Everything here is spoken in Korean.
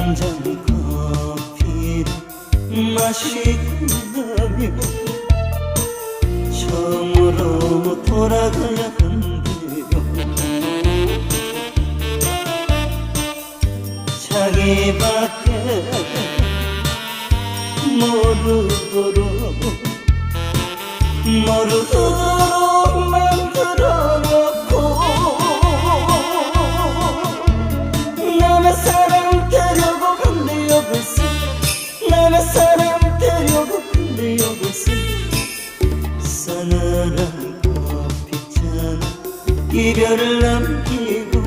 한 잔 커피를 마시고 나면 처음으로 돌아가야 한대요. 자기 밖에 모르도록 모르도록 만들어놓고 남의 사랑 나랑 꽃 피잖아 이별을 남기고